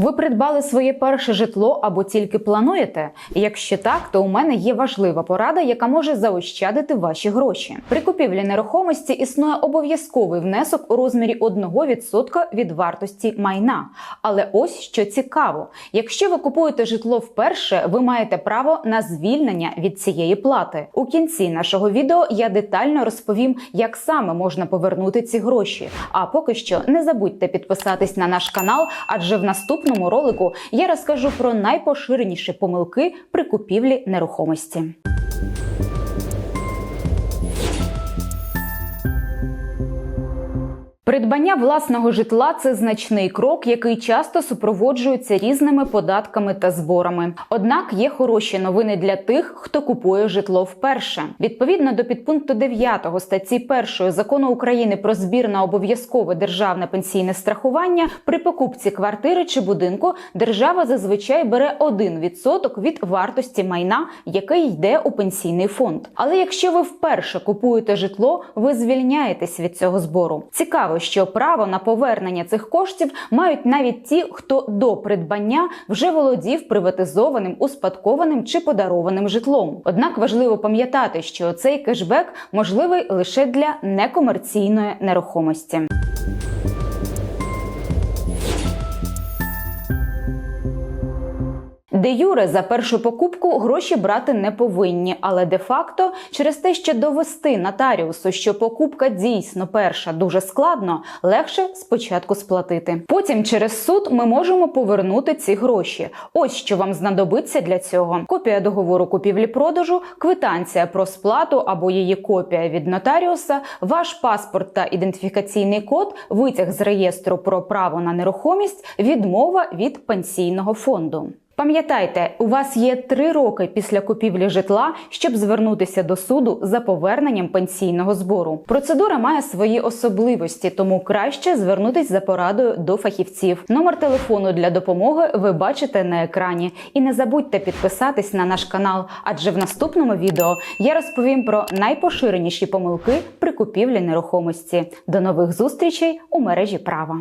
Ви придбали своє перше житло або тільки плануєте? Якщо так, то у мене є важлива порада, яка може заощадити ваші гроші. При купівлі нерухомості існує обов'язковий внесок у розмірі 1% від вартості майна. Але ось що цікаво: якщо ви купуєте житло вперше, ви маєте право на звільнення від цієї плати. У кінці нашого відео я детально розповім, як саме можна повернути ці гроші. А поки що не забудьте підписатись на наш канал, адже в наступному ролику я розкажу про найпоширеніші помилки при купівлі нерухомості. Придбання власного житла це значний крок, який часто супроводжується різними податками та зборами. Однак є хороші новини для тих, хто купує житло вперше. Відповідно до підпункту 9 статті 1 закону України про збір на обов'язкове державне пенсійне страхування при покупці квартири чи будинку держава зазвичай бере 1% від вартості майна, яке йде у пенсійний фонд. Але якщо ви вперше купуєте житло, ви звільняєтесь від цього збору. Цікаво, що право на повернення цих коштів мають навіть ті, хто до придбання вже володів приватизованим, успадкованим чи подарованим житлом. Однак важливо пам'ятати, що цей кешбек можливий лише для некомерційної нерухомості. Де Юре за першу покупку гроші брати не повинні, але де-факто через те, що довести нотаріусу, що покупка дійсно перша дуже складно, легше спочатку сплатити. Потім через суд ми можемо повернути ці гроші. Ось що вам знадобиться для цього: копія договору купівлі-продажу, квитанція про сплату або її копія від нотаріуса, ваш паспорт та ідентифікаційний код, витяг з реєстру про право на нерухомість, відмова від пенсійного фонду. Пам'ятайте, у вас є три роки після купівлі житла, щоб звернутися до суду за поверненням пенсійного збору. Процедура має свої особливості, тому краще звернутись за порадою до фахівців. Номер телефону для допомоги ви бачите на екрані. І не забудьте підписатись на наш канал, адже в наступному відео я розповім про найпоширеніші помилки при купівлі нерухомості. До нових зустрічей у мережі права.